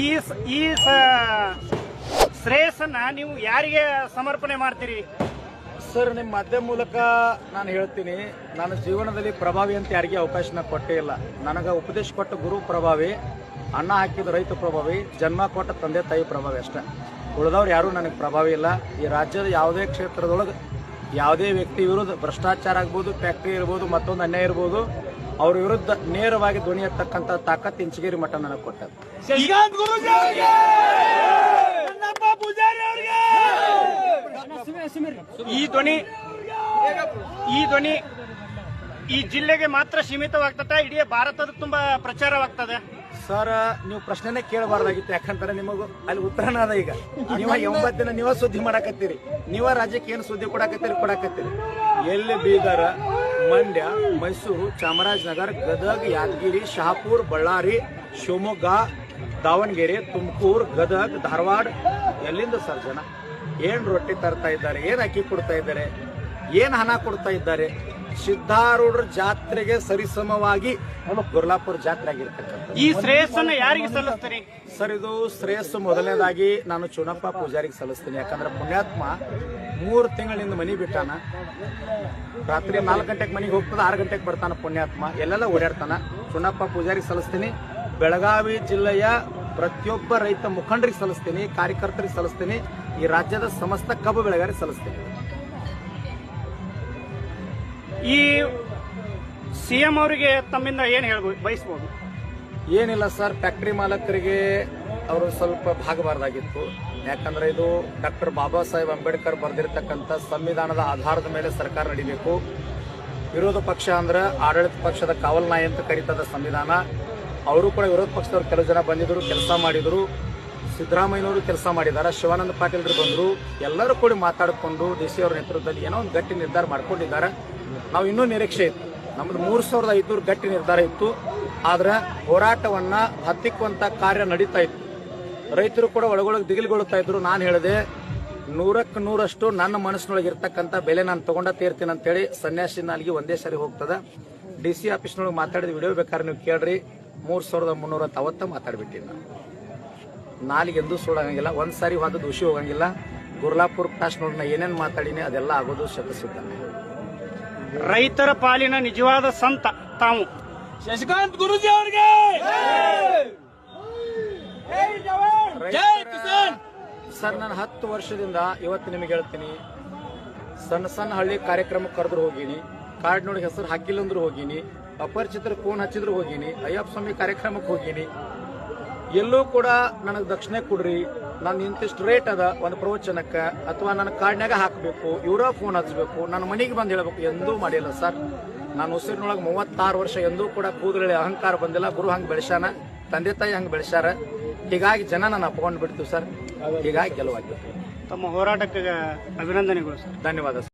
ಈ ಈ ಶ್ರೇಯಸ್ಸನ್ನ ನೀವು ಯಾರಿಗೆ ಸಮರ್ಪಣೆ ಮಾಡ್ತೀರಿ? ಸರ್ ನಿಮ್ಮ ಮಾಧ್ಯಮ ಮೂಲಕ ನಾನು ಹೇಳ್ತೀನಿ ನನ್ನ ಜೀವನದಲ್ಲಿ ಪ್ರಭಾವಿ ಅಂತ ಯಾರಿಗೆ ಅವಕಾಶನ ಕೊಟ್ಟೇ ಇಲ್ಲ. ನನಗೆ ಉಪದೇಶ ಕೊಟ್ಟ ಗುರು ಪ್ರಭಾವಿ, ಅನ್ನ ಹಾಕಿದ ರೈತ ಪ್ರಭಾವಿ, ಜನ್ಮ ಕೊಟ್ಟ ತಂದೆ ತಾಯಿ ಪ್ರಭಾವಿ ಅಷ್ಟೇ. ಉಳಿದವ್ರು ಯಾರೂ ನನಗೆ ಪ್ರಭಾವಿ ಇಲ್ಲ. ಈ ರಾಜ್ಯದ ಯಾವುದೇ ಕ್ಷೇತ್ರದೊಳಗೆ ಯಾವುದೇ ವ್ಯಕ್ತಿ ವಿರುದ್ಧ ಭ್ರಷ್ಟಾಚಾರ ಆಗ್ಬೋದು, ಫ್ಯಾಕ್ಟ್ರಿ ಇರ್ಬೋದು, ಮತ್ತೊಂದು ಅನ್ಯಾಯ ಇರ್ಬೋದು ಅವ್ರ ವಿರುದ್ಧ ನೇರವಾಗಿ ಧ್ವನಿ ಎತ್ತಕ್ಕಂತ ತಾಕತ್ ಇಂಚಗೇರಿ ಮಠ ನನಗೆ ಕೊಟ್ಟದ್ದು. ಈ ಧ್ವನಿ ಈ ಧ್ವನಿ ಈ ಜಿಲ್ಲೆಗೆ ಮಾತ್ರ ಸೀಮಿತವಾಗ್ತದೆ ಇಡೀ ಭಾರತದ ತುಂಬಾ ಪ್ರಚಾರವಾಗ್ತದೆ. ಸರ್ ನೀವು ಪ್ರಶ್ನೆನೇ ಕೇಳಬಾರ್ದಾಗಿತ್ತು ಯಾಕಂತಾರೆ ನಿಮಗೂ ಅಲ್ಲಿ ಉತ್ತರನ ಅದ ಈಗ. ನೀವ ಎಂಬತ್ತು ದಿನ ನೀವ ಸುದ್ದಿ ಮಾಡಾಕತ್ತೀರಿ. ನೀವ ರಾಜ್ಯಕ್ಕೆ ಏನು ಸುದ್ದಿ ಕೊಡಾಕತ್ತೀರಿ ಕೊಡಾಕತ್ತೀರಿ. ಎಲ್ಲಿ ಬೀದರ್? ಮಂಡ್ಯ ಮೈಸೂರು ಚಾಮರಾಜನಗರ ಗದಗ ಯಾದಗಿರಿ ಶಹಾಪುರ್ ಬಳ್ಳಾರಿ ಶಿವಮೊಗ್ಗ ದಾವಣಗೆರೆ ತುಮಕೂರು ಗದಗ ಧಾರವಾಡ ಎಲ್ಲಿಂದ ಸರ್ ಜನ? ಏನು ರೊಟ್ಟಿ ತರ್ತಾ ಇದ್ದಾರೆ? ಏನು ಅಕ್ಕಿ ಕೊಡ್ತಾ ಇದ್ದಾರೆ? ಏನು ಹಣ ಕೊಡ್ತಾ ಇದ್ದಾರೆ? ಸಿದ್ಧಾರೂಢರ ಜಾತ್ರೆಗೆ ಸರಿಸಮವಾಗಿ ಗುರ್ಲಾಪುರ ಜಾತ್ರೆ ಆಗಿರ್ತಕ್ಕಂಥ ಈ ಶ್ರೇಯಸ್ಸನ್ನ ಯಾರಿಗೆ ಸಲ್ಲಿಸ್ತೀರಿ? ಸರ್ ಇದು ಶ್ರೇಯಸ್ಸು ಮೊದಲನೇದಾಗಿ ನಾನು ಚುನಪ್ಪ ಪೂಜಾರಿಗೆ ಸಲ್ಲಿಸ್ತೀನಿ. ಯಾಕಂದ್ರೆ ಪುಣ್ಯಾತ್ಮ ಮೂರು ತಿಂಗಳಿಂದ ಮನಿ ಬಿಟ್ಟಾನ. ರಾತ್ರಿ ನಾಲ್ಕು ಗಂಟೆಗೆ ಮನೆಗೆ ಹೋಗ್ತದ ಆರು ಗಂಟೆಗೆ ಬರ್ತಾನ ಪುಣ್ಯಾತ್ಮ. ಎಲ್ಲೆಲ್ಲ ಓಡಾಡ್ತಾನ. ಸುಣ್ಣಪ್ಪ ಪೂಜಾರಿಗೆ ಸಲ್ಲಿಸ್ತೀನಿ. ಬೆಳಗಾವಿ ಜಿಲ್ಲೆಯ ಪ್ರತಿಯೊಬ್ಬ ರೈತ ಮುಖಂಡರಿಗೆ ಸಲ್ಲಿಸ್ತೀನಿ ಕಾರ್ಯಕರ್ತರಿಗೆ ಸಲ್ಲಿಸ್ತೀನಿ. ಈ ರಾಜ್ಯದ ಸಮಸ್ತ ಕಬ್ಬು ಬೆಳೆಗಾರಿಗೆ ಸಲ್ಲಿಸ್ತೀನಿ. ಈ ಸಿಎಂ ಅವರಿಗೆ ತಮ್ಮಿಂದ ಏನು ಹೇಳ್ಬೋದು ಬಯಸ್ಬೋದು? ಏನಿಲ್ಲ ಸರ್ ಫ್ಯಾಕ್ಟ್ರಿ ಮಾಲಕರಿಗೆ ಅವರು ಸ್ವಲ್ಪ ಭಾಗಬಾರ್ದಾಗಿತ್ತು. ಯಾಕಂದ್ರೆ ಇದು ಡಾಕ್ಟರ್ ಬಾಬಾ ಸಾಹೇಬ್ ಅಂಬೇಡ್ಕರ್ ಬರೆದಿರ್ತಕ್ಕಂಥ ಸಂವಿಧಾನದ ಆಧಾರದ ಮೇಲೆ ಸರ್ಕಾರ ನಡಿಬೇಕು. ವಿರೋಧ ಪಕ್ಷ ಅಂದ್ರೆ ಆಡಳಿತ ಪಕ್ಷದ ಕಾವಲ್ ನಾಯಿ ಅಂತ ಕರೀತದ ಸಂವಿಧಾನ. ಅವರು ಕೂಡ ವಿರೋಧ ಪಕ್ಷದವ್ರು ಕೆಲವು ಜನ ಬಂದಿದ್ರು, ಕೆಲಸ ಮಾಡಿದ್ರು. ಸಿದ್ದರಾಮಯ್ಯನವರು ಕೆಲಸ ಮಾಡಿದ್ದಾರೆ ಶಿವಾನಂದ ಪಾಟೀಲ್ರು ಬಂದರು. ಎಲ್ಲರೂ ಕೂಡ ಮಾತಾಡಿಕೊಂಡು ಡಿ ಸಿ ಅವರ ನೇತೃತ್ವದಲ್ಲಿ ಏನೋ ಒಂದು ಗಟ್ಟಿ ನಿರ್ಧಾರ ಮಾಡ್ಕೊಂಡಿದ್ದಾರೆ. ನಾವು ಇನ್ನೂ ನಿರೀಕ್ಷೆ ಇತ್ತು. ನಮ್ದು ಮೂರು ಸಾವಿರದ ಐದುನೂರು ಗಟ್ಟಿ ನಿರ್ಧಾರ ಇತ್ತು. ಆದ್ರೆ ಹೋರಾಟವನ್ನ ಹತ್ತಿಕ್ಕುವಂಥ ಕಾರ್ಯ ನಡೀತಾ ಇತ್ತು. ರೈತರು ಕೂಡ ಒಳಗೊಳಗೆ ದಿಗಿಲ್ಗೊಳ್ತಾ ಇದ್ರು. ನಾನು ಹೇಳಿದೆ ನೂರಕ್ಕೆ ನೂರಷ್ಟು ನನ್ನ ಮನಸ್ಸಿನೊಳಗೆ ಇರ್ತಕ್ಕಂಥ ಬೆಲೆ ನಾನು ತಗೊಂಡ ತೀರ್ತೀನಿ ಅಂತೇಳಿ ಸನ್ಯಾಸಿ ನಾಲಿಗೆ ಒಂದೇ ಸಾರಿ ಹೋಗ್ತದ. ಡಿ ಸಿ ಆಫೀಸ್ನೊಳಗೆ ಮಾತಾಡಿದ ವಿಡಿಯೋ ಬೇಕಾದ್ರೆ ನೀವು ಕೇಳ್ರಿ. ಮೂರ್ ಸಾವಿರದ ಮುನ್ನೂರ ಅವತ್ತ ಮಾತಾಡ್ಬಿಟ್ಟಿನಿ ನಾನು ನಾಲಿಗೆ ಒಂದು ಒಂದ್ ಸಾರಿ ಹೋದ ದೂಷಿ ಹೋಗಂಗಿಲ್ಲ. ಗುರ್ಲಾಪುರ್ ಕಾಶ್ನೊಳಗೆ ನಾ ಏನೇನು ಮಾತಾಡಿನಿ ಅದೆಲ್ಲ ಆಗೋದು ಶತಸಿದ್ಧ ರೈತರ ಪಾಲಿನ ನಿಜವಾದ ಸಂತ ತಾವು. ಶಶಿಕಾಂತ್ ಗುರುಜಿ ಅವರಿಗೆ! ಸರ್ ನಾನು ಹತ್ತು ವರ್ಷದಿಂದ ಇವತ್ತು ನಿಮಗೆ ಹೇಳ್ತೀನಿ. ಸಣ್ಣ ಸಣ್ಣ ಹಳ್ಳಿ ಕಾರ್ಯಕ್ರಮಕ್ಕೆ ಕರೆದ್ರು ಹೋಗಿನಿ. ಕಾರ್ಡ್ ನೋಡಿ ಹೆಸರು ಹಾಕಿಲ್ಲ ಅಂದ್ರೂ ಹೋಗಿನಿ. ಅಪರಿಚಿತರ ಫೋನ್ ಹಚ್ಚಿದ್ರು ಹೋಗಿನಿ. ಅಯ್ಯಪ್ಪ ಸ್ವಾಮಿ ಕಾರ್ಯಕ್ರಮಕ್ಕೆ ಹೋಗಿನಿ. ಎಲ್ಲೂ ಕೂಡ ನನಗೆ ದಕ್ಷಿಣ ಕೊಡ್ರಿ. ನಾನು ಇಂತಿಷ್ಟು ರೇಟ್ ಅದ ಒಂದು ಪ್ರವಚನಕ್ಕೆ ಅಥವಾ ನನ್ನ ಕಾರ್ಡ್ನಾಗ ಹಾಕಬೇಕು. ಇವರ ಫೋನ್ ಹಚ್ಚಬೇಕು ನನ್ನ ಮನೆಗೆ ಬಂದು ಹೇಳಬೇಕು. ಎಂದೂ ಮಾಡಿಲ್ಲ ಸರ್. ನಾನು ಉಸಿರಿನೊಳಗೆ ಮೂವತ್ತಾರು ವರ್ಷ ಎಂದೂ ಕೂಡ ಕೂದಲೇ ಅಹಂಕಾರ ಬಂದಿಲ್ಲ. ಗುರು ಹಂಗೆ ಬೆಳೆಸ್ಯಾನ. ತಂದೆ ತಾಯಿ ಹಂಗೆ ಬೆಳೆಸ್ಯಾರ. ಹೀಗಾಗಿ ಜನ ನಾನು ಅಪ್ಕೊಂಡು ಬಿಡ್ತೀವಿ ಸರ್. ಹೀಗಾಗಿ ಗೆಲುವಾಗಿತ್ತು ತಮ್ಮ ಹೋರಾಟಕ್ಕೆ ಅಭಿನಂದನೆಗಳು ಸರ್. ಧನ್ಯವಾದ ಸರ್.